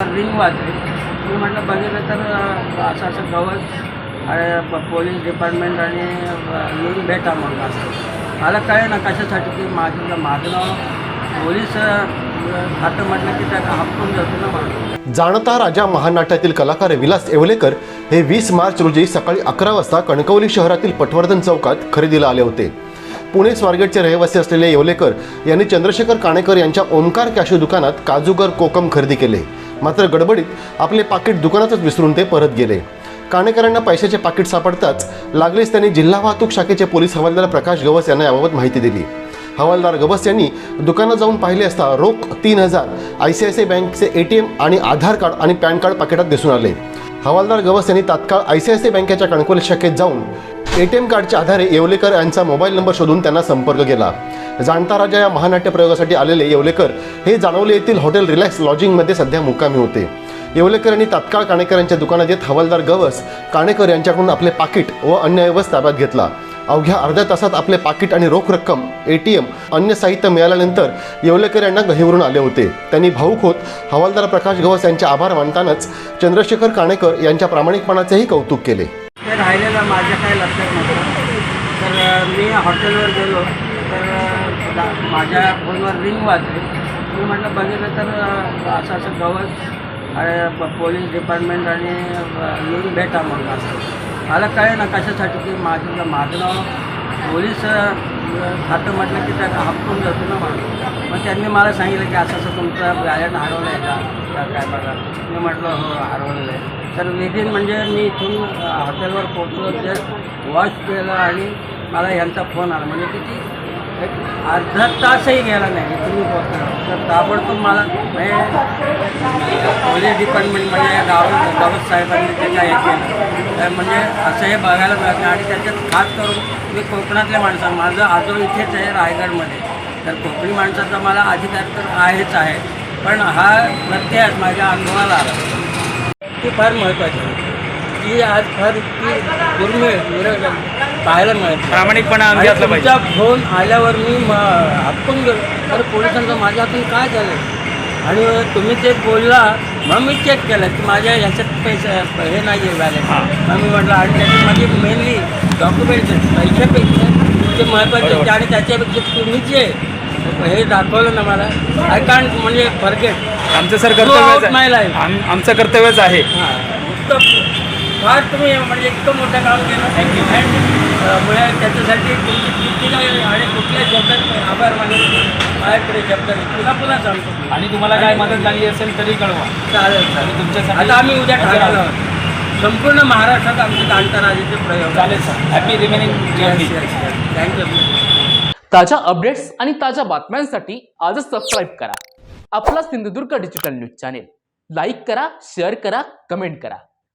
Ring वाजली. मी म्हटलं बघितलं तर असं असं गवत पोलीस डिपार्टमेंट आणि येऊन भेटा म्हणून असं. मला कळेल ना कशासाठी की माझं माझं नाव पोलीस खातं म्हटलं की त्या हपकून जातो ना म्हणून. जाणता राजा महानाट्यातील कलाकार विलास येवलेकर हे वीस मार्च रोजी सकाळी अकरा वाजता कणकवली शहरातील पटवर्धन चौकात खरेदीला आले होते. पुणे स्वारगेटचे रहिवासी असलेले येवलेकर यांनी चंद्रशेखर काणेकर यांच्या ओमकार कॅशो दुकानात काजूगर कोकम खरेदी केले. मात्र गडबडीत आपले पाकिट दुकानातच विसरून ते परत गेले. काणेकरांना पैशाचे पाकिट सापडताच लागलीच त्यांनी जिल्हा वाहतूक शाखेचे पोलीस हवालदार प्रकाश गवस यांना याबाबत माहिती दिली. हवालदार गवस यांनी दुकानात जाऊन पाहिले असता रोख तीन हजार I C I C I बँकचे ए टी एम आणि आधार कार्ड आणि पॅन कार्ड पाकिटात दिसून आले. हवालदार गवस यांनी तात्काळ I C I C I बँकेच्या कणकोली शाखेत जाऊन ए टी एम कार्डच्या आधारे येवलेकर यांचा मोबाईल नंबर शोधून त्यांना संपर्क केला. जाणता राजा या महानाट्य प्रयोगासाठी आलेले येवलेकर हे जाणवले येथील हॉटेल रिलॅक्स लॉजिंगमध्ये सध्या मुक्कामी होते. येवलेकर यांनी तात्काळ काणेकर यांच्या दुकानात येत हवालदार गवस काणेकर यांच्याकडून आपले पाकिट व अन्य ऐवज ताब्यात घेतला. अवघ्या अर्ध्या तासात आपले पाकिट आणि रोख रक्कम ए टी एम अन्य साहित्य मिळाल्यानंतर येवलेकर यांना गहिवरून आले होते. त्यांनी भाऊक होत हवालदार प्रकाश गवस यांचे आभार मानतानाच चंद्रशेखर काणेकर यांच्या प्रामाणिकपणाचेही कौतुक केले. राहिलेलं माझ्या काही लक्षात नव्हतं. तर मी हॉटेलवर गेलो. तर माझ्या फोनवर रिंग वाजली. मी म्हटलं बघितलं तर असं असं गवत प- पोलीस डिपार्टमेंट आणि येऊन भेटा म्हणून असं मला कळे ना कशासाठी की माझं माझं नाव पोलीस खातं म्हटलं की त्या हपकून जातो ना म्हणून. मग त्यांनी मला सांगितलं की असं असं तुमचं बॅलन्स हरवलं आहे का काय बघा. मी म्हटलं हो हरवलेलं आहे. तर विदिन म्हणजे मी इथून हॉटेलवर पोचलो जस्ट वॉश केलं आणि मला यांचा फोन आला. म्हणजे किती एक अर्धा तासही गेला नाही तुम्ही पोहोचणार तर ताबडतोब मला म्हणजे पोलीस डिपार्टमेंट म्हणजे या गावात गावत साहेबांनी त्याच्या हे केलं. तर म्हणजे असं हे बघायला मिळत नाही. आणि त्याच्यात खास करून मी कोकणातल्या माणसा माझं आजो इथेच आहे रायगडमध्ये. तर कोकणी माणसाचा मला अधिकार तर आहेच आहे. पण हा प्रत्यय माझ्या अनुभवाला आला. ती फार महत्त्वाची आहे ती आज फार इतकी दुर्मिळ पाहायला मिळत प्रामाणिकपणा असला पाहिजे. तुमचा फोन आल्यावर मी हपकून गेलो. तर पोलिसांचं माझ्या हातून काय झालं? आणि तुम्ही ते बोलला मग मी चेक केलं की माझ्या ह्याच्यात पैसे हे नाही आहे व्हॅलेट मग मी म्हटलं आणि त्याच्यात माझी मेनली डॉक्युमेंट्स आहेत. पैशापेक्षा ते महत्त्वाचे. आणि त्याच्यापेक्षा तुम्ही जे हे दाखवलं ना मला आय कांट म्हणजे फॉरगेट आमचं सर Throughout my कर्तव्य life. आमचं कर्तव्यच आहे. फार तुम्ही म्हणजे इतकं मोठं काम केलं. थँक्यू अँड मुळे त्याच्यासाठी तुमची किती काय आणि कुठल्या शब्दात आभार मानले माझ्याकडे शब्द नाही. पुन्हा पुन्हा सांगतो. आणि तुम्हाला काय मदत लागली असेल तरी कळवा. चालेल चालेल. तुमच्यासाठी आता आम्ही उद्या. आहोत. संपूर्ण महाराष्ट्रात आमचे आंतरराज्याचे प्रयोग चालेल sir happy remaining journey thank you ताज्या अपडेट्स आणि ताज्या बातम्यांसाठी आजच सबस्क्राईब करा. आपला Sindhudurg digital news channel like करा शेअर करा कमेंट करा.